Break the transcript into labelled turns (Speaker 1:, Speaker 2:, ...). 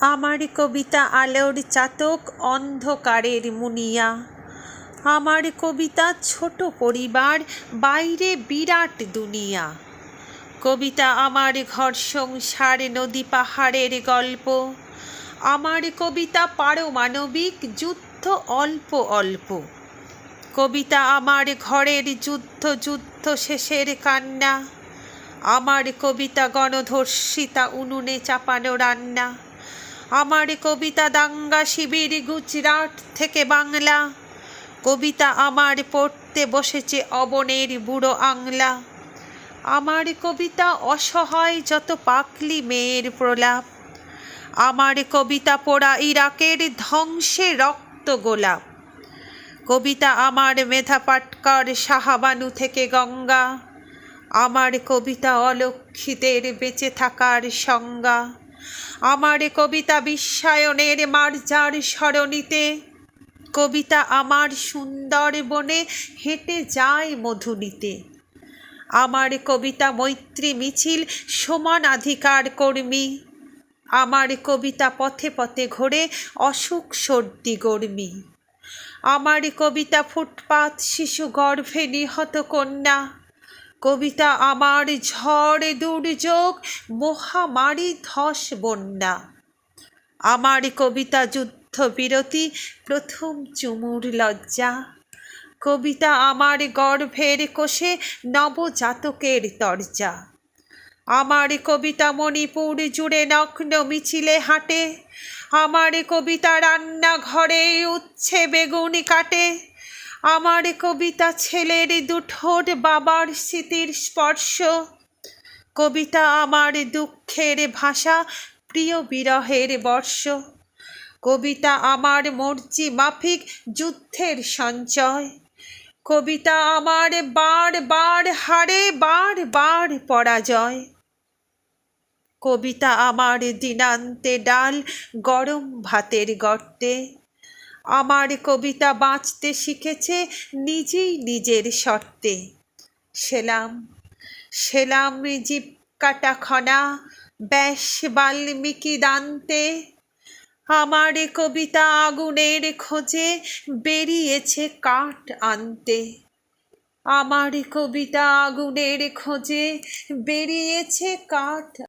Speaker 1: আমার কবিতা আলোর চাতক অন্ধকারের মুনিয়া। আমার কবিতা ছোট পরিবার, বাইরে বিরাট দুনিয়া। কবিতা আমার ঘর সংসার, নদী পাহাড়ের গল্প। আমার কবিতা পারমাণবিক যুদ্ধ অল্প অল্প। কবিতা আমার ঘরের যুদ্ধ যুদ্ধ শেষের কান্না। আমার কবিতা গণধর্ষিতা, উনুনে চাপানো রান্না। আমার কবিতা দাঙ্গা শিবির গুজরাট থেকে বাংলা। কবিতা আমার পড়তে বসেছে অবনের বুড়ো আংলা। আমার কবিতা অসহায় যত পাকলি মেয়ের প্রলাপ। আমার কবিতা পোড়া ইরাকের ধ্বংসে রক্ত গোলাপ। কবিতা আমার মেধা পাটকার শাহাবানু থেকে গঙ্গা। আমার কবিতা অলক্ষিতের বেঁচে থাকার সংজ্ঞা। আমার কবিতা বিশ্বায়নের মার্জার সরণিতে। কবিতা আমার সুন্দর বনে হেঁটে যায় মধুনিতে। আমার কবিতা মৈত্রী মিছিল সমানাধিকার কর্মী। আমার কবিতা পথে পথে ঘোরে অসুখ সর্দি গর্মী। আমার কবিতা ফুটপাত শিশু গর্ভে নিহত কন্যা। কবিতা আমার ঝড় দুর্যোগ, মহামারী ধস বন্যা। আমার কবিতা যুদ্ধ বিরতি, প্রথম চুমুর লজ্জা। কবিতা আমার গর্ভের কোষে নবজাতকের তরজা। আমার কবিতা মণিপুর জুড়ে নগ্ন মিছিলে হাঁটে। আমার কবিতা রান্নাঘরে উচ্ছে বেগুন কাটে। আমার কবিতা ছেলের দুঠোর বাবার স্মৃতির স্পর্শ। কবিতা আমার দুঃখের ভাষা, প্রিয় বিরহের বর্ষ। কবিতা আমার মর্জি মাফিক যুদ্ধের সঞ্চয়। কবিতা আমার বার বার হারে, বার বার পরাজয়। কবিতা আমার দিনান্তে ডাল গরম ভাতের গর্তে। আমার কবিতা বাঁচতে শিখেছে নিজেই নিজের শর্তে। সেলাম সেলাম জীব কাটা খনা, ব্যাস বাল্মীকি দান্তে। আমার কবিতা আগুনের খোঁজে বেরিয়েছে কাঠ আনতে। আমার কবিতা আগুনের খোঁজে বেরিয়েছে কাঠ